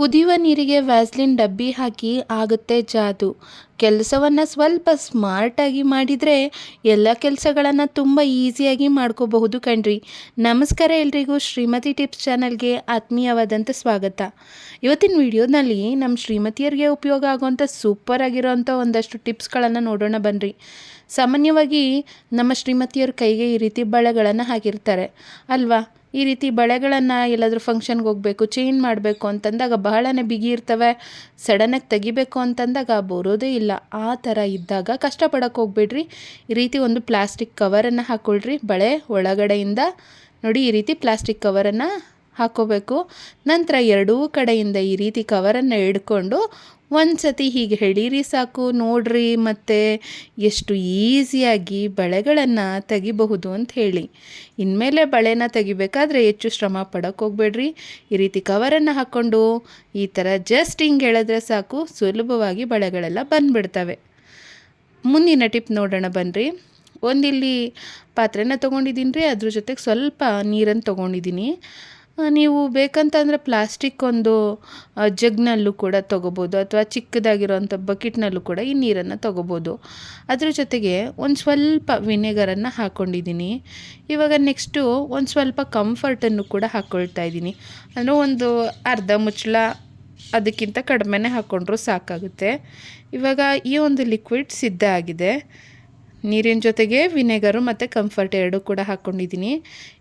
ಕುದಿಯುವ ನೀರಿಗೆ ವ್ಯಾಸ್ಲಿನ್ ಡಬ್ಬಿ ಹಾಕಿ ಆಗುತ್ತೆ ಜಾದು. ಕೆಲಸವನ್ನು ಸ್ವಲ್ಪ ಸ್ಮಾರ್ಟಾಗಿ ಮಾಡಿದರೆ ಎಲ್ಲ ಕೆಲಸಗಳನ್ನು ತುಂಬ ಈಸಿಯಾಗಿ ಮಾಡ್ಕೋಬಹುದು ಕಣ್ರಿ. ನಮಸ್ಕಾರ ಎಲ್ರಿಗೂ, ಶ್ರೀಮತಿ ಟಿಪ್ಸ್ ಚಾನಲ್ಗೆ ಆತ್ಮೀಯವಾದಂಥ ಸ್ವಾಗತ. ಇವತ್ತಿನ ವಿಡಿಯೋದಲ್ಲಿ ನಮ್ಮ ಶ್ರೀಮತಿಯರಿಗೆ ಉಪಯೋಗ ಆಗುವಂಥ ಸೂಪರ್ ಆಗಿರೋಂಥ ಒಂದಷ್ಟು ಟಿಪ್ಸ್ಗಳನ್ನು ನೋಡೋಣ ಬನ್ನಿರಿ ಸಾಮಾನ್ಯವಾಗಿ ನಮ್ಮ ಶ್ರೀಮತಿಯವ್ರ ಕೈಗೆ ಈ ರೀತಿ ಬಳೆಗಳನ್ನು ಹಾಕಿರ್ತಾರೆ. ಅಲ್ವಾ? ಈ ರೀತಿ ಬಳೆಗಳನ್ನು ಎಲ್ಲಾದರೂ ಫಂಕ್ಷನ್ಗೆ ಹೋಗಬೇಕು ಚೇಂಜ್ ಮಾಡಬೇಕು ಅಂತಂದಾಗ ಬಹಳನೇ ಬಿಗಿ ಇರ್ತವೆ. ಸಡನ್ನಾಗಿ ತೆಗಿಬೇಕು ಅಂತಂದಾಗ ಬರೋದೇ ಇಲ್ಲ. ಆ ಥರ ಇದ್ದಾಗ ಕಷ್ಟಪಡೋಕೆ ಹೋಗ್ಬೇಡ್ರಿ. ಈ ರೀತಿ ಒಂದು ಪ್ಲಾಸ್ಟಿಕ್ ಕವರನ್ನು ಹಾಕ್ಕೊಳ್ರಿ ಬಳೆ ಒಳಗಡೆಯಿಂದ ನೋಡಿ ಈ ರೀತಿ ಪ್ಲಾಸ್ಟಿಕ್ ಕವರನ್ನು ಹಾಕ್ಕೋಬೇಕು ನಂತರ ಎರಡೂ ಕಡೆಯಿಂದ ಈ ರೀತಿ ಕವರನ್ನು ಹಿಡ್ಕೊಂಡು ಒಂದು ಸತಿ ಹೀಗೆ ಹೇಳಿರಿ ಸಾಕು, ನೋಡ್ರಿ ಮತ್ತು ಎಷ್ಟು ಈಸಿಯಾಗಿ ಬಳೆಗಳನ್ನು ತೆಗಿಬಹುದು ಅಂತ ಹೇಳಿ. ಇನ್ಮೇಲೆ ಬಳೆನ ತೆಗಿಬೇಕಾದ್ರೆ ಹೆಚ್ಚು ಶ್ರಮ ಪಡೋಕ್ಕೆ ಹೋಗ್ಬೇಡ್ರಿ. ಈ ರೀತಿ ಕವರನ್ನು ಹಾಕ್ಕೊಂಡು ಈ ಥರ ಜಸ್ಟ್ ಹಿಂಗೆ ಹೇಳಿದ್ರೆ ಸಾಕು, ಸುಲಭವಾಗಿ ಬಳೆಗಳೆಲ್ಲ ಬಂದುಬಿಡ್ತವೆ. ಮುಂದಿನ ಟಿಪ್ ನೋಡೋಣ ಬನ್ನಿರಿ ಒಂದಿಲ್ಲಿ ಪಾತ್ರೆನ ತೊಗೊಂಡಿದ್ದೀನಿ ರೀ, ಅದ್ರ ಜೊತೆಗೆ ಸ್ವಲ್ಪ ನೀರನ್ನು ತೊಗೊಂಡಿದ್ದೀನಿ. ನೀವು ಬೇಕಂತಂದರೆ ಪ್ಲಾಸ್ಟಿಕ್ ಒಂದು ಜಗ್ನಲ್ಲೂ ಕೂಡ ತೊಗೋಬೋದು ಅಥವಾ ಚಿಕ್ಕದಾಗಿರೋಂಥ ಬಕೆಟ್ನಲ್ಲೂ ಕೂಡ ಈ ನೀರನ್ನು ತೊಗೋಬೋದು. ಅದ್ರ ಜೊತೆಗೆ ಒಂದು ಸ್ವಲ್ಪ ವಿನೆಗರನ್ನು ಹಾಕ್ಕೊಂಡಿದ್ದೀನಿ ಇವಾಗ ನೆಕ್ಸ್ಟು ಒಂದು ಸ್ವಲ್ಪ ಕಂಫರ್ಟನ್ನು ಕೂಡ ಹಾಕ್ಕೊಳ್ತಾ ಇದ್ದೀನಿ. ಅಂದರೆ ಒಂದು ಅರ್ಧ ಮುಚ್ಚಳ ಅದಕ್ಕಿಂತ ಕಡಿಮೆನೇ ಹಾಕ್ಕೊಂಡ್ರೂ ಸಾಕಾಗುತ್ತೆ. ಇವಾಗ ಈ ಒಂದು ಲಿಕ್ವಿಡ್ ಸಿದ್ಧ ಆಗಿದೆ. ನೀರಿನ ಜೊತೆಗೆ ವಿನೆಗರು ಮತ್ತು ಕಂಫರ್ಟ್ ಎರಡು ಕೂಡ ಹಾಕ್ಕೊಂಡಿದ್ದೀನಿ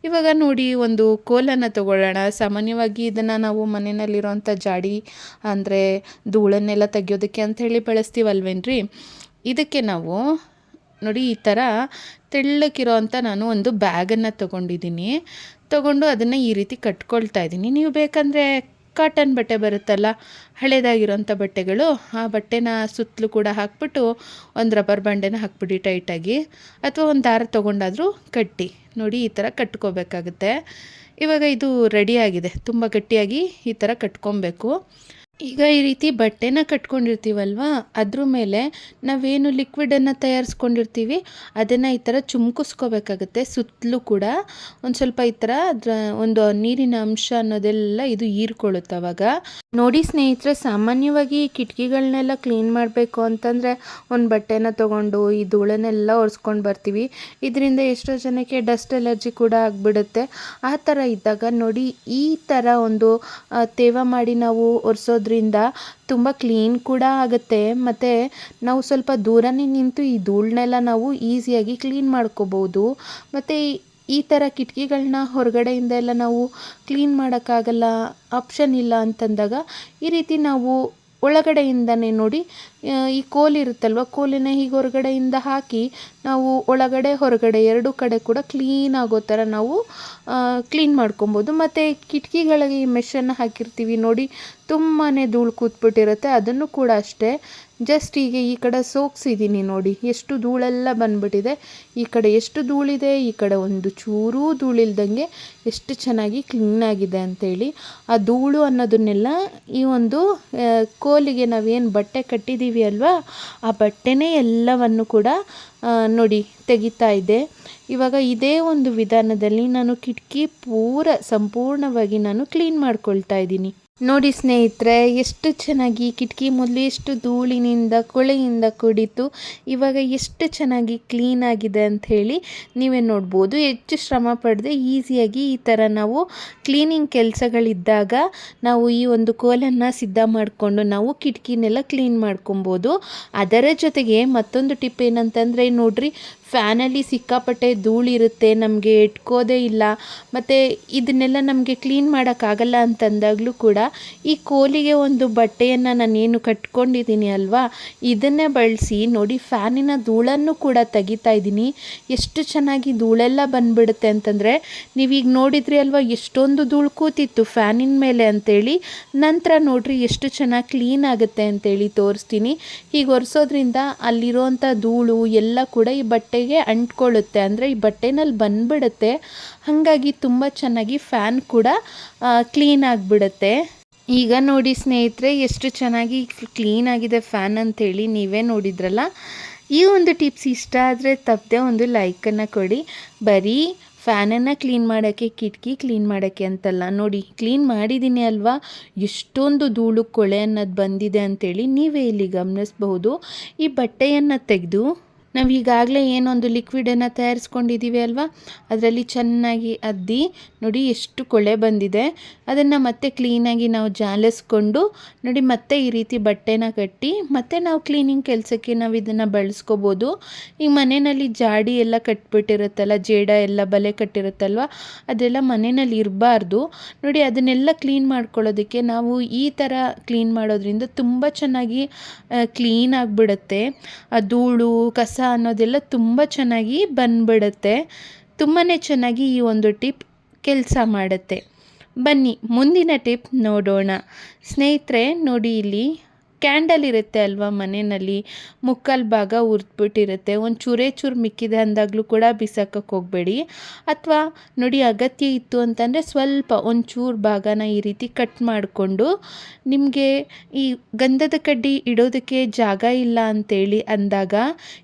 ಇವಾಗ ನೋಡಿ ಒಂದು ಕೋಲನ್ನು ತಗೊಳ್ಳೋಣ. ಸಾಮಾನ್ಯವಾಗಿ ಇದನ್ನು ನಾವು ಮನೆಯಲ್ಲಿರೋಂಥ ಜಾಡಿ ಅಂದರೆ ಧೂಳನ್ನೆಲ್ಲ ತೆಗಿಯೋದಕ್ಕೆ ಅಂಥೇಳಿ ಬಳಸ್ತೀವಲ್ವೇನ್ರಿ? ಇದಕ್ಕೆ ನಾವು ನೋಡಿ ಈ ಥರ ತೆಳ್ಳಕ್ಕಿರೋ ನಾನು ಒಂದು ಬ್ಯಾಗನ್ನು ತೊಗೊಂಡಿದ್ದೀನಿ. ತೊಗೊಂಡು ಅದನ್ನು ಈ ರೀತಿ ಕಟ್ಕೊಳ್ತಾ ಇದ್ದೀನಿ. ನೀವು ಬೇಕಂದರೆ ಕಾಟನ್ ಬಟ್ಟೆ ಬರುತ್ತಲ್ಲ ಹಳೇದಾಗಿರೋಂಥ ಬಟ್ಟೆಗಳು, ಆ ಬಟ್ಟೆನ ಸುತ್ತಲೂ ಕೂಡ ಹಾಕ್ಬಿಟ್ಟು ಒಂದು ರಬ್ಬರ್ ಬಂಡೆನ ಹಾಕ್ಬಿಡಿ ಟೈಟಾಗಿ. ಅಥವಾ ಒಂದು ದಾರ ತೊಗೊಂಡಾದರೂ ಕಟ್ಟಿ. ನೋಡಿ, ಈ ಥರ ಕಟ್ಕೋಬೇಕಾಗುತ್ತೆ. ಇವಾಗ ಇದು ರೆಡಿಯಾಗಿದೆ ತುಂಬ ಗಟ್ಟಿಯಾಗಿ ಈ ಥರ ಕಟ್ಕೊಬೇಕು. ಈಗ ಈ ರೀತಿ ಬಟ್ಟೆನ ಕಟ್ಕೊಂಡಿರ್ತೀವಲ್ವ? ಅದ್ರ ಮೇಲೆ ನಾವೇನು ಲಿಕ್ವಿಡನ್ನು ತಯಾರಿಸ್ಕೊಂಡಿರ್ತೀವಿ, ಅದನ್ನು ಈ ಥರ ಚುಮ್ಕಿಸ್ಕೋಬೇಕಾಗತ್ತೆ. ಸುತ್ತಲೂ ಕೂಡ ಒಂದು ಸ್ವಲ್ಪ ಈ ಥರ ಅದರ ಒಂದು ನೀರಿನ ಅಂಶ ಅನ್ನೋದೆಲ್ಲ ಇದು ಹೀರ್ಕೊಳ್ಳುತ್ತೆ ಅವಾಗ. ನೋಡಿ ಸ್ನೇಹಿತರೆ, ಸಾಮಾನ್ಯವಾಗಿ ಕಿಟಕಿಗಳನ್ನೆಲ್ಲ ಕ್ಲೀನ್ ಮಾಡಬೇಕು ಅಂತಂದರೆ ಒಂದು ಬಟ್ಟೆನ ತೊಗೊಂಡು ಈ ಧೂಳನ್ನೆಲ್ಲ ಒರೆಸ್ಕೊಂಡು ಬರ್ತೀವಿ. ಇದರಿಂದ ಎಷ್ಟೋ ಜನಕ್ಕೆ ಡಸ್ಟ್ ಎಲರ್ಜಿ ಕೂಡ ಆಗಿಬಿಡುತ್ತೆ. ಆ ಥರ ಇದ್ದಾಗ ನೋಡಿ ಈ ಥರ ಒಂದು ತೇವ ಮಾಡಿ ನಾವು ಒರೆಸೋದ್ರಿಂದ ತುಂಬ ಕ್ಲೀನ್ ಕೂಡ ಆಗುತ್ತೆ. ಮತ್ತು ನಾವು ಸ್ವಲ್ಪ ದೂರನೇ ನಿಂತು ಈ ಧೂಳನ್ನೆಲ್ಲ ನಾವು ಈಸಿಯಾಗಿ ಕ್ಲೀನ್ ಮಾಡ್ಕೋಬೋದು. ಮತ್ತು ಈ ಥರ ಕಿಟಕಿಗಳನ್ನ ಹೊರಗಡೆಯಿಂದ ಎಲ್ಲ ನಾವು ಕ್ಲೀನ್ ಮಾಡೋಕ್ಕಾಗಲ್ಲ ಆಪ್ಷನ್ ಇಲ್ಲ ಅಂತಂದಾಗ ಈ ರೀತಿ ನಾವು ಒಳಗಡೆಯಿಂದನೇ ನೋಡಿ ಈ ಕೋಲಿರುತ್ತಲ್ವ ಕೋಲಿನ ಹೀಗೆ ಹೊರಗಡೆಯಿಂದ ಹಾಕಿ, ನಾವು ಒಳಗಡೆ, ಹೊರಗಡೆ ಎರಡೂ ಕಡೆ ಕೂಡ ಕ್ಲೀನ್ ಆಗೋ ಥರ ನಾವು ಕ್ಲೀನ್ ಮಾಡ್ಕೊಬೋದು. ಮತ್ತು ಕಿಟಕಿಗಳಿಗೆ ಈ ಮೆಷನ್ನು ಹಾಕಿರ್ತೀವಿ ನೋಡಿ ತುಂಬಾ ಧೂಳು ಕೂತ್ಬಿಟ್ಟಿರುತ್ತೆ. ಅದನ್ನು ಕೂಡ ಅಷ್ಟೇ. ಜಸ್ಟ್ ಈಗ ಈ ಕಡೆ ಸೋಕ್ಸಿದ್ದೀನಿ ನೋಡಿ. ಎಷ್ಟು ಧೂಳೆಲ್ಲ ಬಂದ್ಬಿಟ್ಟಿದೆ. ಈ ಕಡೆ ಎಷ್ಟು ಧೂಳಿದೆ, ಈ ಕಡೆ ಒಂದು ಚೂರೂ ಧೂಳಿಲ್ದಂಗೆ ಎಷ್ಟು ಚೆನ್ನಾಗಿ ಕ್ಲೀನಾಗಿದೆ ಅಂಥೇಳಿ ಆ ಧೂಳು ಅನ್ನೋದನ್ನೆಲ್ಲ ಈ ಒಂದು ಕೋಲಿಗೆ ನಾವೇನು ಬಟ್ಟೆ ಕಟ್ಟಿದ್ದೀವಿ ಅಲ್ವಾ? ಆ ಬಟ್ಟೆನೇ ಎಲ್ಲವನ್ನು ಕೂಡ ನೋಡಿ ತೆಗಿತಾ ಇದೆ. ಇವಾಗ ಇದೇ ಒಂದು ವಿಧಾನದಲ್ಲಿ ನಾನು ಕಿಟಕಿ ಪೂರ ಸಂಪೂರ್ಣವಾಗಿ ನಾನು ಕ್ಲೀನ್ ಮಾಡ್ಕೊಳ್ತಾ ಇದ್ದೀನಿ. ನೋಡಿ ಸ್ನೇಹಿತರೆ, ಎಷ್ಟು ಚೆನ್ನಾಗಿ ಕಿಟಕಿ ಮೊದಲು ಎಷ್ಟು ಧೂಳಿನಿಂದ, ಕೊಳೆಯಿಂದ ಕುಡಿತು ಇವಾಗ ಎಷ್ಟು ಚೆನ್ನಾಗಿ ಕ್ಲೀನ್ ಆಗಿದೆ ಅಂತ ಹೇಳಿ ನೀವೇ ನೋಡ್ಬೋದು. ಹೆಚ್ಚು ಶ್ರಮ ಪಡದೆ ಈಸಿಯಾಗಿ ಈ ಥರ ನಾವು ಕ್ಲೀನಿಂಗ್ ಕೆಲಸಗಳಿದ್ದಾಗ ನಾವು ಈ ಒಂದು ಕೋಲನ್ನು ಸಿದ್ಧ ಮಾಡಿಕೊಂಡು ನಾವು ಕಿಟಕಿನೆಲ್ಲ ಕ್ಲೀನ್ ಮಾಡ್ಕೊಬೋದು. ಅದರ ಜೊತೆಗೆ ಮತ್ತೊಂದು ಟಿಪ್ ಏನಂತಂದರೆ, ನೋಡ್ರಿ ಫ್ಯಾನಲ್ಲಿ ಸಿಕ್ಕಾಪಟ್ಟೆ ಧೂಳಿರುತ್ತೆ, ನಮಗೆ ಇಟ್ಕೋದೇ ಇಲ್ಲ. ಮತ್ತು ಇದನ್ನೆಲ್ಲ ನಮಗೆ ಕ್ಲೀನ್ ಮಾಡೋಕ್ಕಾಗಲ್ಲ ಅಂತಂದಾಗಲೂ ಕೂಡ ಈ ಕೋಲಿಗೆ ಒಂದು ಬಟ್ಟೆಯನ್ನು ನಾನೇನು ಕಟ್ಕೊಂಡಿದ್ದೀನಿ ಅಲ್ವಾ, ಇದನ್ನೇ ಬಳಸಿ ನೋಡಿ ಫ್ಯಾನಿನ ಧೂಳನ್ನು ಕೂಡ ತೆಗಿತಾ ಇದ್ದೀನಿ. ಎಷ್ಟು ಚೆನ್ನಾಗಿ ಧೂಳೆಲ್ಲ ಬಂದುಬಿಡುತ್ತೆ ಅಂತಂದರೆ, ನೀವೀಗ ನೋಡಿದ್ರಿ ಅಲ್ವಾ, ಎಷ್ಟೊಂದು ಧೂಳು ಕೂತಿತ್ತು ಫ್ಯಾನಿನ ಮೇಲೆ ಅಂತೇಳಿ. ನಂತರ ನೋಡಿರಿ ಎಷ್ಟು ಚೆನ್ನಾಗಿ ಕ್ಲೀನ್ ಆಗುತ್ತೆ ಅಂತೇಳಿ ತೋರಿಸ್ತೀನಿ. ಹೀಗೆ ಒರೆಸೋದ್ರಿಂದ ಅಲ್ಲಿರೋಂಥ ಧೂಳು ಎಲ್ಲ ಕೂಡ ಈ ಬಟ್ಟೆಗೆ ಅಂಟ್ಕೊಳ್ಳುತ್ತೆ. ಅಂದರೆ ಈ ಬಟ್ಟೆನಲ್ಲಿ ಬಂದ್ಬಿಡುತ್ತೆ. ಹಾಗಾಗಿ ತುಂಬ ಚೆನ್ನಾಗಿ ಫ್ಯಾನ್ ಕೂಡ ಕ್ಲೀನ್ ಆಗಿಬಿಡುತ್ತೆ. ಈಗ ನೋಡಿ ಸ್ನೇಹಿತರೆ, ಎಷ್ಟು ಚೆನ್ನಾಗಿ ಕ್ಲೀನ್ ಆಗಿದೆ ಫ್ಯಾನ್ ಅಂಥೇಳಿ ನೀವೇ ನೋಡಿದ್ರಲ್ಲ. ಈ ಒಂದು ಟಿಪ್ಸ್ ಇಷ್ಟ ಆದರೆ ತಪ್ಪದೆ ಒಂದು ಲೈಕನ್ನು ಕೊಡಿ. ಬರೀ ಫ್ಯಾನನ್ನು ಕ್ಲೀನ್ ಮಾಡೋಕ್ಕೆ, ಕಿಟಕಿ ಕ್ಲೀನ್ ಮಾಡೋಕ್ಕೆ ಅಂತಲ್ಲ. ನೋಡಿ ಕ್ಲೀನ್ ಮಾಡಿದ್ದೀನಿ ಅಲ್ವಾ? ಎಷ್ಟೊಂದು ಧೂಳು, ಕೊಳೆ ಅನ್ನೋದು ಬಂದಿದೆ ಅಂಥೇಳಿ ನೀವೇ ಇಲ್ಲಿ ಗಮನಿಸ್ಬಹುದು. ಈ ಬಟ್ಟೆಯನ್ನು ತೆಗೆದು ನಾವು ಈಗಾಗಲೇ ಏನೊಂದು ಲಿಕ್ವಿಡನ್ನು ತಯಾರಿಸ್ಕೊಂಡಿದ್ದೀವಿ ಅಲ್ವಾ? ಅದರಲ್ಲಿ ಚೆನ್ನಾಗಿ ಅದ್ದಿ ನೋಡಿ ಎಷ್ಟು ಕೊಳೆ ಬಂದಿದೆ. ಅದನ್ನು ಮತ್ತೆ ಕ್ಲೀನಾಗಿ ನಾವು ಜಾಲಿಸ್ಕೊಂಡು ನೋಡಿ ಮತ್ತೆ ಈ ರೀತಿ ಬಟ್ಟೆನ ಕಟ್ಟಿ ಮತ್ತೆ ನಾವು ಕ್ಲೀನಿಂಗ್ ಕೆಲಸಕ್ಕೆ ನಾವು ಇದನ್ನು ಬಳಸ್ಕೋಬೋದು. ಈಗ ಮನೆಯಲ್ಲಿ ಜಾಡಿ ಎಲ್ಲ ಕಟ್ಬಿಟ್ಟಿರುತ್ತಲ್ಲ, ಜೇಡ ಎಲ್ಲ ಬಲೆ ಕಟ್ಟಿರುತ್ತಲ್ವ? ಅದೆಲ್ಲ ಮನೆಯಲ್ಲಿ ಇರಬಾರ್ದು. ನೋಡಿ ಅದನ್ನೆಲ್ಲ ಕ್ಲೀನ್ ಮಾಡ್ಕೊಳ್ಳೋದಕ್ಕೆ ನಾವು ಈ ಥರ ಕ್ಲೀನ್ ಮಾಡೋದ್ರಿಂದ ತುಂಬ ಚೆನ್ನಾಗಿ ಕ್ಲೀನ್ ಆಗಿಬಿಡುತ್ತೆ. ಧೂಳು, ಕಸ ಅನ್ನೋದೆಲ್ಲ ತುಂಬ ಚೆನ್ನಾಗಿ ಬಂದ್ಬಿಡುತ್ತೆ. ತುಂಬಾ ಚೆನ್ನಾಗಿ ಈ ಒಂದು ಟಿಪ್ ಕೆಲಸ ಮಾಡುತ್ತೆ. ಬನ್ನಿ, ಮುಂದಿನ ಟಿಪ್ ನೋಡೋಣ. ಸ್ನೇಹಿತರೆ, ನೋಡಿ ಇಲ್ಲಿ ಕ್ಯಾಂಡಲ್ ಇರುತ್ತೆ ಅಲ್ವಾ ಮನೆಯಲ್ಲಿ? ಮುಕ್ಕಾಲು ಭಾಗ ಉರಿದ್ಬಿಟ್ಟಿರುತ್ತೆ. ಒಂದು ಚೂರೇ ಚೂರು ಮಿಕ್ಕಿದೆ ಅಂದಾಗಲೂ ಕೂಡ ಬಿಸಾಕಕ್ಕೆ ಹೋಗಬೇಡಿ. ಅಥವಾ ನೋಡಿ ಅಗತ್ಯ ಇತ್ತು ಅಂತಂದರೆ ಸ್ವಲ್ಪ ಒಂದು ಚೂರು ಭಾಗನ ಈ ರೀತಿ ಕಟ್ ಮಾಡಿಕೊಂಡು ನಿಮಗೆ ಈ ಗಂಧದ ಕಡ್ಡಿ ಇಡೋದಕ್ಕೆ ಜಾಗ ಇಲ್ಲ ಅಂತೇಳಿ ಅಂದಾಗ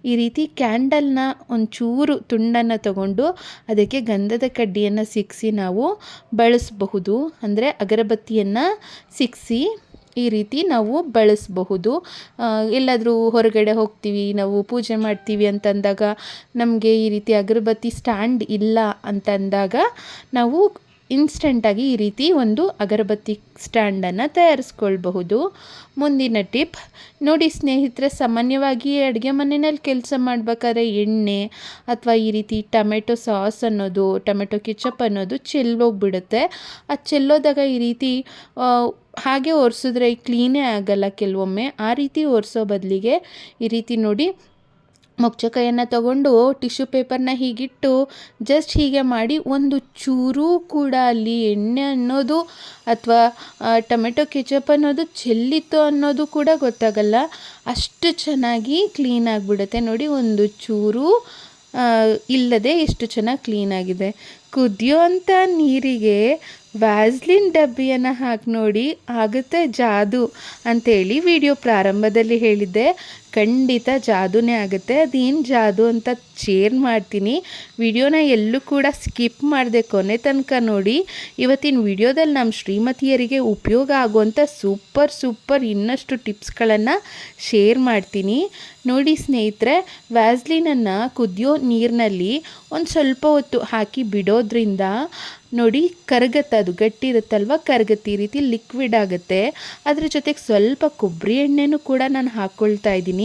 ಈ ರೀತಿ ಕ್ಯಾಂಡಲ್ನ ಒಂಚೂರು ತುಂಡನ್ನು ತಗೊಂಡು ಅದಕ್ಕೆ ಗಂಧದ ಕಡ್ಡಿಯನ್ನು ಸಿಕ್ಕಿಸಿ ನಾವು ಬಳಸಬಹುದು. ಅಂದರೆ ಅಗರಬತ್ತಿಯನ್ನು ಸಿಕ್ಕಿಸಿ ಈ ರೀತಿ ನಾವು ಬಳಸಬಹುದು. ಎಲ್ಲಾದರೂ ಹೊರಗಡೆ ಹೋಗ್ತೀವಿ, ನಾವು ಪೂಜೆ ಮಾಡ್ತೀವಿ ಅಂತಂದಾಗ ನಮಗೆ ಈ ರೀತಿ ಅಗರಬತ್ತಿ ಸ್ಟ್ಯಾಂಡ್ ಇಲ್ಲ ಅಂತಂದಾಗ ನಾವು ಇನ್ಸ್ಟೆಂಟಾಗಿ ಈ ರೀತಿ ಒಂದು ಅಗರಬತ್ತಿ ಸ್ಟ್ಯಾಂಡನ್ನು ತಯಾರಿಸ್ಕೊಳ್ಬಹುದು. ಮುಂದಿನ ಟಿಪ್, ನೋಡಿ ಸ್ನೇಹಿತರೆ, ಸಾಮಾನ್ಯವಾಗಿ ಅಡುಗೆ ಮನೆಯಲ್ಲಿ ಕೆಲಸ ಮಾಡಬೇಕಾದ್ರೆ ಎಣ್ಣೆ ಅಥವಾ ಈ ರೀತಿ ಟೊಮೆಟೊ ಸಾಸ್ ಅನ್ನೋದು, ಟೊಮೆಟೊ ಕೆಚಪ್ ಅನ್ನೋದು ಚೆಲ್ಲೋಗ್ಬಿಡುತ್ತೆ. ಆ ಚೆಲ್ಲೋದಾಗ ಈ ರೀತಿ ಹಾಗೆ ಒರೆಸಿದ್ರೆ ಕ್ಲೀನೇ ಆಗಲ್ಲ ಕೆಲವೊಮ್ಮೆ. ಆ ರೀತಿ ಒರೆಸೋ ಬದಲಿಗೆ ಈ ರೀತಿ ನೋಡಿ ಮೊಗಚಕೈಯನ್ನು ತಗೊಂಡು ಟಿಶ್ಯೂ ಪೇಪರ್ನ ಹೀಗಿಟ್ಟು ಜಸ್ಟ್ ಹೀಗೆ ಮಾಡಿ ಒಂದು ಚೂರು ಕೂಡ ಅಲ್ಲಿ ಎಣ್ಣೆ ಅನ್ನೋದು ಅಥವಾ ಟೊಮೆಟೊ ಕೆಚಪ್ ಅನ್ನೋದು ಚೆಲ್ಲಿತ್ತು ಅನ್ನೋದು ಕೂಡ ಗೊತ್ತಾಗಲ್ಲ. ಅಷ್ಟು ಚೆನ್ನಾಗಿ ಕ್ಲೀನ್ ಆಗಿಬಿಡುತ್ತೆ. ನೋಡಿ ಒಂದು ಚೂರು ಇಲ್ಲದೆ ಎಷ್ಟು ಚೆನ್ನಾಗಿ ಕ್ಲೀನಾಗಿದೆ ಕುದಿಯೋಂಥ ನೀರಿಗೆ ವ್ಯಾಸ್ಲಿನ್ ಡಬ್ಬಿಯನ್ನು ಹಾಕಿ ನೋಡಿ ಆಗುತ್ತೆ ಜಾದು ಅಂಥೇಳಿ ವಿಡಿಯೋ ಪ್ರಾರಂಭದಲ್ಲಿ ಹೇಳಿದ್ದೆ. ಖಂಡಿತ ಜಾದೂನೇ ಆಗುತ್ತೆ. ಅದೇನು ಜಾದು ಅಂತ ಶೇರ್ ಮಾಡ್ತೀನಿ. ವಿಡಿಯೋನ ಎಲ್ಲೂ ಕೂಡ ಸ್ಕಿಪ್ ಮಾಡಿದೆ ಕೊನೆ ತನಕ ನೋಡಿ. ಇವತ್ತಿನ ವಿಡಿಯೋದಲ್ಲಿ ನಮ್ಮ ಶ್ರೀಮತಿಯರಿಗೆ ಉಪಯೋಗ ಆಗುವಂಥ ಸೂಪರ್ ಸೂಪರ್ ಇನ್ನಷ್ಟು ಟಿಪ್ಸ್ಗಳನ್ನು ಶೇರ್ ಮಾಡ್ತೀನಿ. ನೋಡಿ ಸ್ನೇಹಿತರೆ ವ್ಯಾಸ್ಲಿನನ್ನು ಕುದಿಯೋ ನೀರಿನಲ್ಲಿ ಒಂದು ಸ್ವಲ್ಪ ಹೊತ್ತು ಹಾಕಿ ಬಿಡೋದ್ರಿಂದ ನೋಡಿ ಕರಗತ್ತೆ, ಅದು ಗಟ್ಟಿ ಇರುತ್ತಲ್ವ ಕರಗತ್ತೆ, ಈ ರೀತಿ ಲಿಕ್ವಿಡ್ ಆಗುತ್ತೆ. ಅದರ ಜೊತೆಗೆ ಸ್ವಲ್ಪ ಕೊಬ್ಬರಿ ಎಣ್ಣೆನೂ ಕೂಡ ನಾನು ಹಾಕ್ಕೊಳ್ತಾ ಇದ್ದೀನಿ.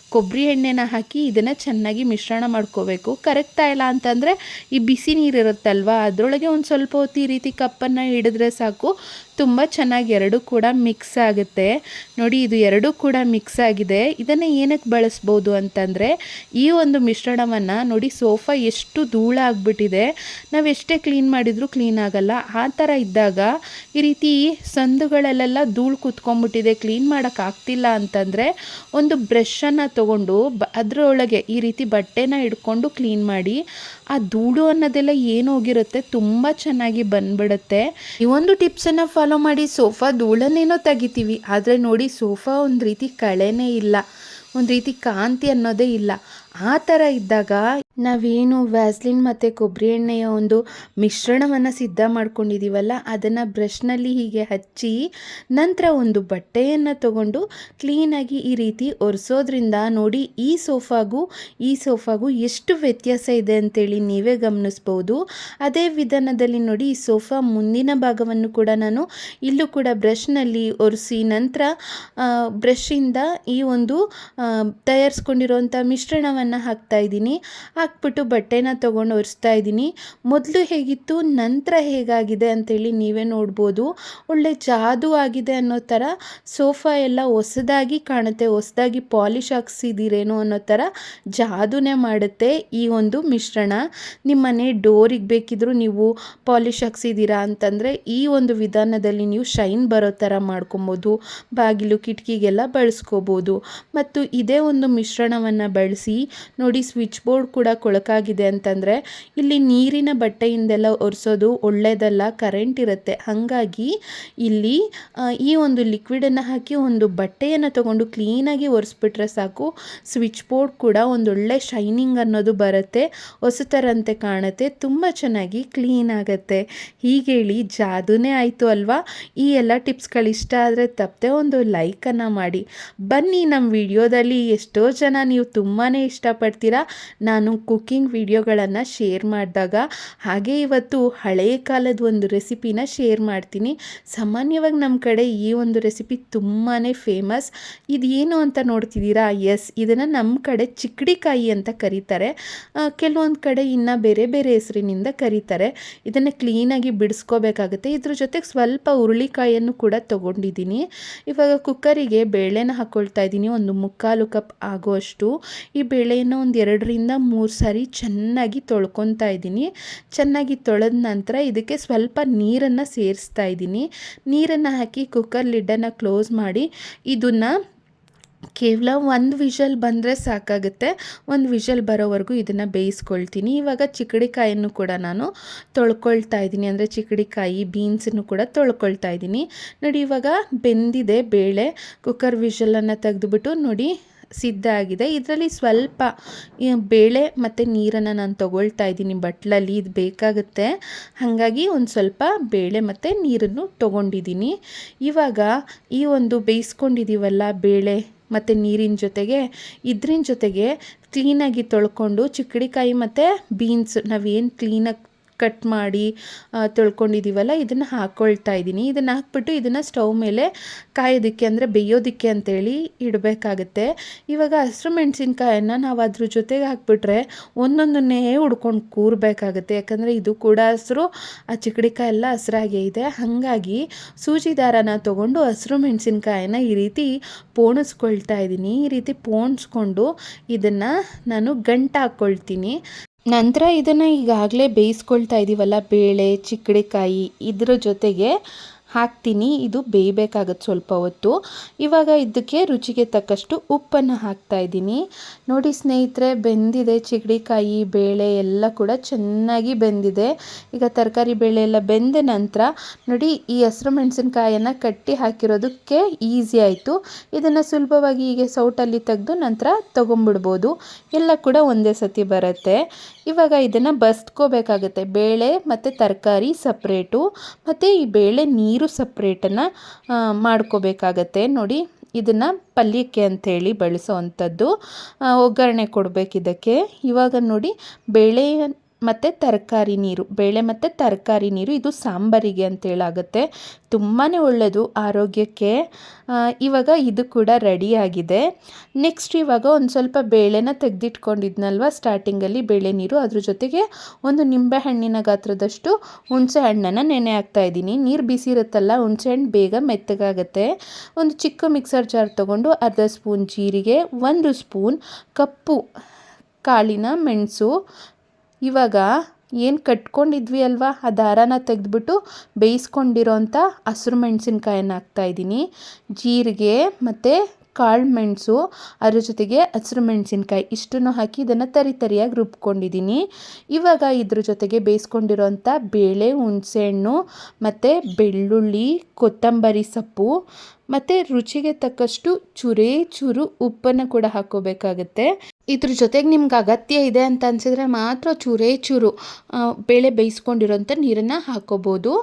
ಕೊಬ್ಬರಿ ಎಣ್ಣೆನ ಹಾಕಿ ಇದನ್ನು ಚೆನ್ನಾಗಿ ಮಿಶ್ರಣ ಮಾಡ್ಕೋಬೇಕು. ಕರಗ್ತಾ ಇಲ್ಲ ಅಂತಂದರೆ ಈ ಬಿಸಿ ನೀರು ಇರುತ್ತಲ್ವ, ಅದರೊಳಗೆ ಒಂದು ಸ್ವಲ್ಪ ಹೊತ್ತು ಈ ರೀತಿ ಕಪ್ಪನ್ನು ಹಿಡಿದ್ರೆ ಸಾಕು. ತುಂಬ ಚೆನ್ನಾಗಿ ಎರಡೂ ಕೂಡ ಮಿಕ್ಸ್ ಆಗುತ್ತೆ. ನೋಡಿ, ಇದು ಎರಡೂ ಕೂಡ ಮಿಕ್ಸ್ ಆಗಿದೆ. ಇದನ್ನು ಏನಕ್ಕೆ ಬಳಸ್ಬೋದು ಅಂತಂದರೆ, ಈ ಒಂದು ಮಿಶ್ರಣವನ್ನು ನೋಡಿ ಸೋಫಾ ಎಷ್ಟು ಧೂಳಾಗ್ಬಿಟ್ಟಿದೆ ನಾವು ಎಷ್ಟೇ ಕ್ಲೀನ್ ಮಾಡಿದರೂ ಕ್ಲೀನ್ ಆಗಲ್ಲ. ಆ ಥರ ಇದ್ದಾಗ ಈ ರೀತಿ ಸಂದುಗಳಲ್ಲೆಲ್ಲ ಧೂಳು ಕುತ್ಕೊಂಡ್ಬಿಟ್ಟಿದೆ. ಕ್ಲೀನ್ ಮಾಡೋಕ್ಕಾಗ್ತಿಲ್ಲ ಅಂತಂದರೆ, ಒಂದು ಬ್ರಷನ್ನು ತೊಗೊಂಡು ಬ ಅದರೊಳಗೆ ಈ ರೀತಿ ಬಟ್ಟೆನ ಹಿಡ್ಕೊಂಡು ಕ್ಲೀನ್ ಮಾಡಿ, ಆ ಧೂಳು ಅನ್ನೋದೆಲ್ಲ ಏನು ಹೋಗಿರುತ್ತೆ ತುಂಬ ಚೆನ್ನಾಗಿ ಬಂದ್ಬಿಡುತ್ತೆ. ಈ ಒಂದು ಟಿಪ್ಸನ್ನು ಫಾಲೋ ಮಾಡಿ ಸೋಫಾ ಧೂಳನ್ನೇನೋ ತೆಗಿತೀವಿ, ಆದರೆ ನೋಡಿ ಸೋಫಾ ಒಂದು ರೀತಿ ಕಳೆನೇ ಇಲ್ಲ, ಒಂದು ರೀತಿ ಕಾಂತಿ ಅನ್ನೋದೇ ಇಲ್ಲ. ಆ ಥರ ಇದ್ದಾಗ ನಾವೇನು ವ್ಯಾಸ್ಲಿನ್ ಮತ್ತು ಕೊಬ್ಬರಿ ಎಣ್ಣೆಯ ಒಂದು ಮಿಶ್ರಣವನ್ನು ಸಿದ್ಧ ಮಾಡ್ಕೊಂಡಿದ್ದೀವಲ್ಲ ಅದನ್ನು ಬ್ರಷ್ನಲ್ಲಿ ಹೀಗೆ ಹಚ್ಚಿ ನಂತರ ಒಂದು ಬಟ್ಟೆಯನ್ನು ತಗೊಂಡು ಕ್ಲೀನಾಗಿ ಈ ರೀತಿ ಒರೆಸೋದ್ರಿಂದ ನೋಡಿ ಈ ಸೋಫಾಗೂ ಈ ಸೋಫಾಗೂ ಎಷ್ಟು ವ್ಯತ್ಯಾಸ ಇದೆ ಅಂತೇಳಿ ನೀವೇ ಗಮನಿಸ್ಬೋದು. ಅದೇ ವಿಧಾನದಲ್ಲಿ ನೋಡಿ ಈ ಸೋಫಾ ಮುಂದಿನ ಭಾಗವನ್ನು ಕೂಡ ನಾನು ಇಲ್ಲೂ ಕೂಡ ಬ್ರಷ್ನಲ್ಲಿ ಒರೆಸಿ ನಂತರ ಬ್ರಷಿಂದ ಈ ಒಂದು ತಯಾರಿಸ್ಕೊಂಡಿರೋಂಥ ಮಿಶ್ರಣವನ್ನು ಹಾಕ್ತಾ ಇದ್ದೀನಿ. ಹಾಕ್ಬಿಟ್ಟು ಬಟ್ಟೆನ ತೊಗೊಂಡು ಒರೆಸ್ತಾ ಇದ್ದೀನಿ. ಮೊದಲು ಹೇಗಿತ್ತು, ನಂತರ ಹೇಗಾಗಿದೆ ಅಂತೇಳಿ ನೀವೇ ನೋಡ್ಬೋದು. ಒಳ್ಳೆ ಜಾದು ಆಗಿದೆ ಅನ್ನೋ ಥರ ಸೋಫಾ ಎಲ್ಲ ಹೊಸದಾಗಿ ಕಾಣುತ್ತೆ, ಹೊಸದಾಗಿ ಪಾಲಿಶ್ ಹಾಕ್ಸಿದ್ದೀರೇನೋ ಅನ್ನೋ ಥರ ಜಾದುನೇ ಮಾಡುತ್ತೆ ಈ ಒಂದು ಮಿಶ್ರಣ. ನಿಮ್ಮ ಮನೆ ಡೋರಿಗೆ ಬೇಕಿದ್ರೂ ನೀವು ಪಾಲಿಶ್ ಹಾಕ್ಸಿದ್ದೀರಾ ಅಂತಂದರೆ ಈ ಒಂದು ವಿಧಾನದಲ್ಲಿ ನೀವು ಶೈನ್ ಬರೋ ಥರ ಮಾಡ್ಕೊಬೋದು. ಬಾಗಿಲು ಕಿಟಕಿಗೆಲ್ಲ ಬಳಸ್ಕೋಬೋದು. ಮತ್ತು ಇದೇ ಒಂದು ಮಿಶ್ರಣವನ್ನು ಬಳಸಿ ನೋಡಿ ಸ್ವಿಚ್ ಬೋರ್ಡ್ ಕೂಡ ಕೊಳಕಾಗಿದೆ ಅಂತಂದರೆ ಇಲ್ಲಿ ನೀರಿನ ಬಟ್ಟೆಯಿಂದೆಲ್ಲ ಒರೆಸೋದು ಒಳ್ಳೆಯದಲ್ಲ ಕರೆಂಟ್ ಇರುತ್ತೆ. ಹಾಗಾಗಿ ಇಲ್ಲಿ ಈ ಒಂದು ಲಿಕ್ವಿಡನ್ನು ಹಾಕಿ ಒಂದು ಬಟ್ಟೆಯನ್ನು ತಗೊಂಡು ಕ್ಲೀನಾಗಿ ಒರೆಸ್ಬಿಟ್ರೆ ಸಾಕು. ಸ್ವಿಚ್ ಬೋರ್ಡ್ ಕೂಡ ಒಂದೊಳ್ಳೆ ಶೈನಿಂಗ್ ಅನ್ನೋದು ಬರುತ್ತೆ, ಹೊಸತರಂತೆ ಕಾಣುತ್ತೆ, ತುಂಬ ಚೆನ್ನಾಗಿ ಕ್ಲೀನ್ ಆಗುತ್ತೆ. ಹೀಗೆ ಜಾದೂನೇ ಆಯಿತು ಅಲ್ವಾ? ಈ ಎಲ್ಲ ಟಿಪ್ಸ್ಗಳಿಷ್ಟ ಆದರೆ ತಪ್ಪದೆ ಒಂದು ಲೈಕನ್ನು ಮಾಡಿ. ಬನ್ನಿ ನಮ್ಮ ವಿಡಿಯೋದಲ್ಲಿ ಎಷ್ಟೋ ಜನ ನೀವು ತುಂಬಾ ಇಷ್ಟಪಡ್ತೀರಾ? ನಾನು ಕುಕ್ಕಿಂಗ್ ವಿಡಿಯೋಗಳನ್ನು ಶೇರ್ ಮಾಡಿದಾಗ ಹಾಗೆ ಇವತ್ತು ಹಳೆಯ ಕಾಲದ ಒಂದು ರೆಸಿಪಿನ ಶೇರ್ ಮಾಡ್ತೀನಿ. ಸಾಮಾನ್ಯವಾಗಿ ನಮ್ಮ ಕಡೆ ಈ ಒಂದು ರೆಸಿಪಿ ತುಂಬಾ ಫೇಮಸ್. ಇದು ಏನು ಅಂತ ನೋಡ್ತಿದ್ದೀರಾ? ಎಸ್, ಇದನ್ನು ನಮ್ಮ ಕಡೆ ಚಿಕ್ಕಡಿಕಾಯಿ ಅಂತ ಕರೀತಾರೆ. ಕೆಲವೊಂದು ಕಡೆ ಇನ್ನು ಬೇರೆ ಬೇರೆ ಹೆಸರಿನಿಂದ ಕರೀತಾರೆ. ಇದನ್ನು ಕ್ಲೀನಾಗಿ ಬಿಡಿಸ್ಕೋಬೇಕಾಗುತ್ತೆ. ಇದ್ರ ಜೊತೆಗೆ ಸ್ವಲ್ಪ ಹುರುಳಿಕಾಯಿಯನ್ನು ಕೂಡ ತೊಗೊಂಡಿದ್ದೀನಿ. ಇವಾಗ ಕುಕ್ಕರಿಗೆ ಬೇಳೆನ ಹಾಕ್ಕೊಳ್ತಾ ಇದ್ದೀನಿ. ಒಂದು ಮುಕ್ಕಾಲು ಕಪ್ ಆಗುವಷ್ಟು ಈ ಬೇಳೆಯನ್ನು ಒಂದು ಎರಡರಿಂದ ಮೂರು ಸಾರಿ ಚೆನ್ನಾಗಿ ತೊಳ್ಕೊತಾ ಇದ್ದೀನಿ. ಚೆನ್ನಾಗಿ ತೊಳೆದ ನಂತರ ಇದಕ್ಕೆ ಸ್ವಲ್ಪ ನೀರನ್ನು ಸೇರಿಸ್ತಾ ಇದ್ದೀನಿ. ನೀರನ್ನು ಹಾಕಿ ಕುಕ್ಕರ್ ಲಿಡ್ಡನ್ನು ಕ್ಲೋಸ್ ಮಾಡಿ ಇದನ್ನು ಕೇವಲ ಒಂದು ವಿಷಲ್ ಬಂದರೆ ಸಾಕಾಗುತ್ತೆ. ಒಂದು ವಿಷಲ್ ಬರೋವರೆಗೂ ಇದನ್ನು ಬೇಯಿಸ್ಕೊಳ್ತೀನಿ. ಇವಾಗ ಚಿಕ್ಕಡಿಕಾಯನ್ನು ಕೂಡ ನಾನು ತೊಳ್ಕೊಳ್ತಾ ಇದ್ದೀನಿ. ಅಂದರೆ ಚಿಕ್ಕಡಿಕಾಯಿ ಬೀನ್ಸನ್ನು ಕೂಡ ತೊಳ್ಕೊಳ್ತಾ ಇದ್ದೀನಿ. ನೋಡಿ ಇವಾಗ ಬೆಂದಿದೆ ಬೇಳೆ. ಕುಕ್ಕರ್ ವಿಷಲನ್ನು ತೆಗೆದುಬಿಟ್ಟು ನೋಡಿ ಸಿದ್ಧ ಆಗಿದೆ ಇದರಲ್ಲಿ ಸ್ವಲ್ಪ ಬೇಳೆ ಮತ್ತು ನೀರನ್ನು ನಾನು ತಗೊಳ್ತಾ ಇದ್ದೀನಿ ಬಟ್ಲಲ್ಲಿ, ಇದು ಬೇಕಾಗುತ್ತೆ. ಹಾಗಾಗಿ ಒಂದು ಸ್ವಲ್ಪ ಬೇಳೆ ಮತ್ತು ನೀರನ್ನು ತೊಗೊಂಡಿದ್ದೀನಿ. ಇವಾಗ ಈ ಒಂದು ಬೇಯಿಸ್ಕೊಂಡಿದ್ದೀವಲ್ಲ ಬೇಳೆ ಮತ್ತು ನೀರಿನ ಜೊತೆಗೆ, ಇದ್ರಿನ ಜೊತೆಗೆ ಕ್ಲೀನಾಗಿ ತೊಳ್ಕೊಂಡು ಚಿಕ್ಕಡಿಕಾಯಿ ಮತ್ತು ಬೀನ್ಸ್ ನಾವೇನು ಕ್ಲೀನಾಗಿ ಕಟ್ ಮಾಡಿ ತೊಳ್ಕೊಂಡಿದ್ದೀವಲ್ಲ ಇದನ್ನು ಹಾಕ್ಕೊಳ್ತಾ ಇದ್ದೀನಿ. ಇದನ್ನು ಹಾಕ್ಬಿಟ್ಟು ಇದನ್ನು ಸ್ಟವ್ ಮೇಲೆ ಕಾಯೋದಕ್ಕೆ ಅಂದರೆ ಬೇಯೋದಕ್ಕೆ ಅಂತೇಳಿ ಇಡಬೇಕಾಗತ್ತೆ. ಇವಾಗ ಹಸಿರು ಮೆಣಸಿನ್ಕಾಯನ್ನು ನಾವು ಅದ್ರ ಜೊತೆಗೆ ಹಾಕ್ಬಿಟ್ರೆ ಒಂದೊಂದನ್ನೇ ಉಡ್ಕೊಂಡು ಕೂರಬೇಕಾಗತ್ತೆ. ಯಾಕಂದರೆ ಇದು ಕೂಡ ಹಸಿರು, ಆ ಚಿಕ್ಕಡಿಕಾಯಿ ಎಲ್ಲ ಹಸ್ರಾಗೇ ಇದೆ. ಹಾಗಾಗಿ ಸೂಜಿ ದಾರನ ತೊಗೊಂಡು ಹಸಿರು ಮೆಣಸಿನ್ಕಾಯಿನ ಈ ರೀತಿ ಪೋಣಿಸ್ಕೊಳ್ತಾ ಇದ್ದೀನಿ. ಈ ರೀತಿ ಪೋಣಿಸ್ಕೊಂಡು ಇದನ್ನು ನಾನು ಗಂಟು ಹಾಕ್ಕೊಳ್ತೀನಿ ನಂತರ ಇದನ್ನು ಈಗಾಗಲೇ ಬೇಯಿಸ್ಕೊಳ್ತಾ ಇದ್ದೀವಲ್ಲ ಬೇಳೆ ಚಿಕ್ಕಡಿಕಾಯಿ ಇದ್ರ ಜೊತೆಗೆ ಹಾಕ್ತೀನಿ. ಇದು ಬೇಯಬೇಕಾಗತ್ತೆ ಸ್ವಲ್ಪ ಹೊತ್ತು. ಇವಾಗ ಇದಕ್ಕೆ ರುಚಿಗೆ ತಕ್ಕಷ್ಟು ಉಪ್ಪನ್ನು ಹಾಕ್ತಾ ಇದ್ದೀನಿ. ನೋಡಿ ಸ್ನೇಹಿತರೆ, ಬೆಂದಿದೆ ಚಿಗಡಿಕಾಯಿ, ಬೇಳೆ ಎಲ್ಲ ಕೂಡ ಚೆನ್ನಾಗಿ ಬೆಂದಿದೆ. ಈಗ ತರಕಾರಿ, ಬೇಳೆ ಎಲ್ಲ ಬೆಂದ ನಂತರ ನೋಡಿ ಈ ಹಸಿರು ಮೆಣಸಿನ್ಕಾಯನ್ನು ಕಟ್ಟಿ ಹಾಕಿರೋದಕ್ಕೆ ಈಸಿ ಆಯಿತು. ಇದನ್ನು ಸುಲಭವಾಗಿ ಹೀಗೆ ಸೌಟಲ್ಲಿ ತೆಗೆದು ನಂತರ ತೊಗೊಂಬಿಡ್ಬೋದು. ಎಲ್ಲ ಕೂಡ ಒಂದೇ ಸತಿ ಬರುತ್ತೆ. ಇವಾಗ ಇದನ್ನು ಬಸ್ಕೋಬೇಕಾಗುತ್ತೆ. ಬೇಳೆ ಮತ್ತು ತರಕಾರಿ ಸಪ್ರೇಟು. ಮತ್ತು ಈ ಬೇಳೆ ನೀರು ಸಪ್ರೇಟನ್ನು ಮಾಡ್ಕೋಬೇಕಾಗತ್ತೆ. ನೋಡಿ ಇದನ್ನು ಪಲ್ಯಕ್ಕೆ ಅಂಥೇಳಿ ಬಳಸೋ ಅಂಥದ್ದು. ಒಗ್ಗರಣೆ ಕೊಡಬೇಕು ಇದಕ್ಕೆ ಇವಾಗ ನೋಡಿ ಬೇಳೆ ಮತ್ತು ತರಕಾರಿ ನೀರು, ಬೇಳೆ ಮತ್ತು ತರಕಾರಿ ನೀರು, ಇದು ಸಾಂಬಾರಿಗೆ ಅಂತೇಳಾಗುತ್ತೆ ತುಂಬಾ ಒಳ್ಳೆಯದು ಆರೋಗ್ಯಕ್ಕೆ. ಇವಾಗ ಇದು ಕೂಡ ರೆಡಿಯಾಗಿದೆ ನೆಕ್ಸ್ಟ್ ಇವಾಗ ಒಂದು ಸ್ವಲ್ಪ ಬೇಳೆನ ತೆಗೆದಿಟ್ಕೊಂಡಿದ್ನಲ್ವ ಸ್ಟಾರ್ಟಿಂಗಲ್ಲಿ ಬೇಳೆ ನೀರು, ಅದ್ರ ಜೊತೆಗೆ ಒಂದು ನಿಂಬೆ ಹಣ್ಣಿನ ಗಾತ್ರದಷ್ಟು ಹುಣಸೆ ಹಣ್ಣನ್ನು ನೆನೆ ಹಾಕ್ತಾ ಇದ್ದೀನಿ. ನೀರು ಬಿಸಿ ಇರುತ್ತಲ್ಲ, ಹುಣಸೆ ಹಣ್ಣು ಬೇಗ ಮೆತ್ತಗಾಗುತ್ತೆ. ಒಂದು ಚಿಕ್ಕ ಮಿಕ್ಸರ್ ಜಾರ್ ತೊಗೊಂಡು ಅರ್ಧ ಸ್ಪೂನ್ ಜೀರಿಗೆ, ಒಂದು ಸ್ಪೂನ್ ಕಪ್ಪು ಕಾಳಿನ ಮೆಣಸು ಇವಾಗ ಏನು ಕಟ್ಕೊಂಡಿದ್ವಿ ಅಲ್ವಾ? ಆ ದಾರಾನ ತೆಗೆದ್ಬಿಟ್ಟು ಬೇಯಿಸ್ಕೊಂಡಿರೋಂಥ ಹಸಿರು ಮೆಣಸಿನ್ಕಾಯನ್ನು ಹಾಕ್ತಾಯಿದ್ದೀನಿ ಜೀರಿಗೆ ಮತ್ತು ಕಾಳು ಮೆಣಸು, ಅದ್ರ ಜೊತೆಗೆ ಹಸಿರು ಮೆಣಸಿನ್ಕಾಯಿ ಇಷ್ಟನ್ನು ಹಾಕಿ ಇದನ್ನು ತರಿ ತರಿಯಾಗಿ ರುಬ್ಕೊಂಡಿದ್ದೀನಿ. ಇವಾಗ ಇದ್ರ ಜೊತೆಗೆ ಬೇಯಿಸ್ಕೊಂಡಿರೋಂಥ ಬೇಳೆ ಹುಣಸೆಹಣ್ಣು ಮತ್ತು ಬೆಳ್ಳುಳ್ಳಿ, ಕೊತ್ತಂಬರಿ ಸೊಪ್ಪು ಮತ್ತು ರುಚಿಗೆ ತಕ್ಕಷ್ಟು ಚೂರೇ, ಚೂರು ಉಪ್ಪನ್ನು ಕೂಡ ಹಾಕ್ಕೋಬೇಕಾಗತ್ತೆ. ಇದ್ರ ಜೊತೆಗೆ ನಿಮ್ಗೆ ಅಗತ್ಯ ಇದೆ ಅಂತ ಅನಿಸಿದ್ರೆ ಮಾತ್ರ ಚೂರೇ, ಚೂರು ಬೇಳೆ ಬೇಯಿಸ್ಕೊಂಡಿರೋಂಥ ನೀರನ್ನು ಹಾಕೋಬೋದು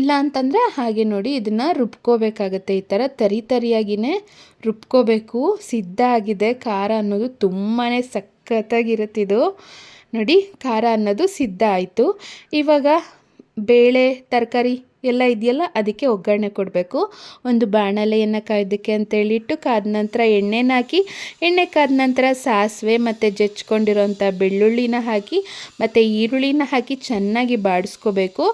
ಇಲ್ಲ ಅಂತಂದರೆ ಹಾಗೆ ನೋಡಿ ಇದನ್ನು ರುಬ್ಕೋಬೇಕಾಗತ್ತೆ. ಈ ಥರ ತರಿ ತರಿಯಾಗಿಯೇ ರುಬ್ಕೋಬೇಕು. ಸಿದ್ಧ ಆಗಿದೆ. ಖಾರ ಅನ್ನೋದು ತುಂಬಾ ಸಖತ್ತಾಗಿರುತ್ತಿದು ನೋಡಿ ಖಾರ ಅನ್ನೋದು ಸಿದ್ಧ ಆಯಿತು. ಇವಾಗ ಬೇಳೆ, ತರಕಾರಿ ಎಲ್ಲ ಇದೆಯಲ್ಲ, ಅದಕ್ಕೆ ಒಗ್ಗರಣೆ ಕೊಡಬೇಕು. ಒಂದು ಬಾಣಲೆಯನ್ನು ಕಾಯೋದಕ್ಕೆ ಅಂತೇಳಿಟ್ಟು ಕಾದ ನಂತರ ಎಣ್ಣೆನ ಹಾಕಿ, ಎಣ್ಣೆ ಕಾದ ನಂತರ ಸಾಸಿವೆ ಮತ್ತು ಜಚ್ಕೊಂಡಿರೋಂಥ ಬೆಳ್ಳುಳ್ಳಿನ ಹಾಕಿ ಮತ್ತು ಈರುಳ್ಳಿನ ಹಾಕಿ ಚೆನ್ನಾಗಿ ಬಾಡಿಸ್ಕೋಬೇಕು.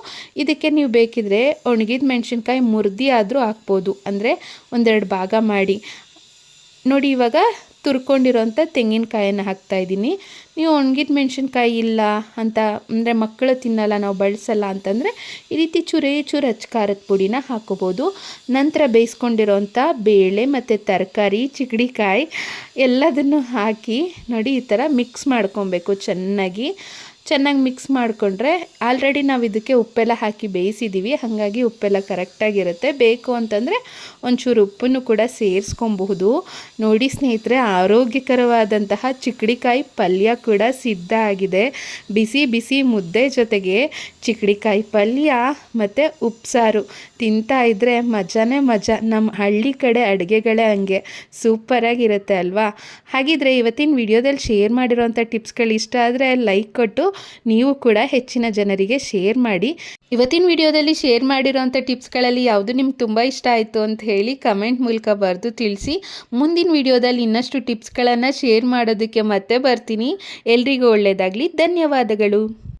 ಇದಕ್ಕೆ ನೀವು ಬೇಕಿದ್ರೆ ಒಣಗಿದ ಮೆಣಸಿನ್ಕಾಯಿ ಮುರಿದಿ ಆದರೂ ಹಾಕ್ಬೋದು. ಅಂದರೆ ಒಂದೆರಡು ಭಾಗ ಮಾಡಿ. ನೋಡಿ ಇವಾಗ ತುರ್ಕೊಂಡಿರೋಂಥ ತೆಂಗಿನಕಾಯನ್ನು ಹಾಕ್ತಾಯಿದ್ದೀನಿ ನೀವು ಒಣಗಿದ ಮೆಣಸಿನ್ಕಾಯಿ ಇಲ್ಲ ಅಂತ ಅಂದರೆ ಮಕ್ಕಳು ತಿನ್ನಲ್ಲ, ನಾವು ಬಳಸಲ್ಲ ಅಂತಂದರೆ ಈ ರೀತಿ ಚೂರೇ ಚೂರು ಅಚ್ಚ ಖಾರದ ಪುಡಿನ ಹಾಕೋಬೋದು. ನಂತರ ಬೇಯಿಸ್ಕೊಂಡಿರೋಂಥ ಬೇಳೆ ಮತ್ತು ತರಕಾರಿ, ಚಿಗಡಿಕಾಯಿ ಎಲ್ಲದನ್ನು ಹಾಕಿ ನೋಡಿ ಈ ಥರ ಮಿಕ್ಸ್ ಮಾಡ್ಕೊಬೇಕು ಚೆನ್ನಾಗಿ. ಚೆನ್ನಾಗಿ ಮಿಕ್ಸ್ ಮಾಡಿಕೊಂಡ್ರೆ ಆಲ್ರೆಡಿ ನಾವು ಇದಕ್ಕೆ ಉಪ್ಪೆಲ್ಲ ಹಾಕಿ ಬೇಯಿಸಿದ್ದೀವಿ ಹಾಗಾಗಿ ಉಪ್ಪೆಲ್ಲ ಕರೆಕ್ಟಾಗಿರುತ್ತೆ ಬೇಕು ಅಂತಂದರೆ ಒಂಚೂರು ಉಪ್ಪನ್ನು ಕೂಡ ಸೇರಿಸ್ಕೊಬಹುದು. ನೋಡಿ ಸ್ನೇಹಿತರೆ, ಆರೋಗ್ಯಕರವಾದಂತಹ ಚಿಕ್ಕಡಿಕಾಯಿ ಪಲ್ಯ ಕೂಡ ಸಿದ್ಧ ಆಗಿದೆ. ಬಿಸಿ ಬಿಸಿ ಮುದ್ದೆ ಜೊತೆಗೆ ಚಿಕ್ಕಡಿಕಾಯಿ ಪಲ್ಯ ಮತ್ತು ಉಪ್ಸಾರು ತಿಂತಾ ಇದ್ದರೆ ಮಜಾನೇ ಮಜಾ. ನಮ್ಮ ಹಳ್ಳಿ ಕಡೆ ಅಡುಗೆಗಳೇ ಹಂಗೆ. ಸೂಪರಾಗಿರುತ್ತೆ ಅಲ್ವಾ? ಹಾಗಿದ್ರೆ ಇವತ್ತಿನ ವಿಡಿಯೋದಲ್ಲಿ ಶೇರ್ ಮಾಡಿರೋಂಥ ಟಿಪ್ಸ್ಗಳು ಇಷ್ಟ ಆದರೆ ಲೈಕ್ ಕೊಟ್ಟು ನೀವು ಕೂಡ ಹೆಚ್ಚಿನ ಜನರಿಗೆ ಶೇರ್ ಮಾಡಿ. ಇವತ್ತಿನ ವಿಡಿಯೋದಲ್ಲಿ ಶೇರ್ ಮಾಡಿರೋಂಥ ಟಿಪ್ಸ್ಗಳಲ್ಲಿ ಯಾವುದು ನಿಮ್ಗೆ ತುಂಬ ಇಷ್ಟ ಆಯಿತು ಅಂತ ಹೇಳಿ ಕಮೆಂಟ್ ಮೂಲಕ ಬರೆದು ತಿಳಿಸಿ. ಮುಂದಿನ ವಿಡಿಯೋದಲ್ಲಿ ಇನ್ನಷ್ಟು ಟಿಪ್ಸ್ಗಳನ್ನು ಶೇರ್ ಮಾಡೋದಕ್ಕೆ ಮತ್ತೆ ಬರ್ತೀನಿ. ಎಲ್ರಿಗೂ ಒಳ್ಳೆಯದಾಗಲಿ. ಧನ್ಯವಾದಗಳು.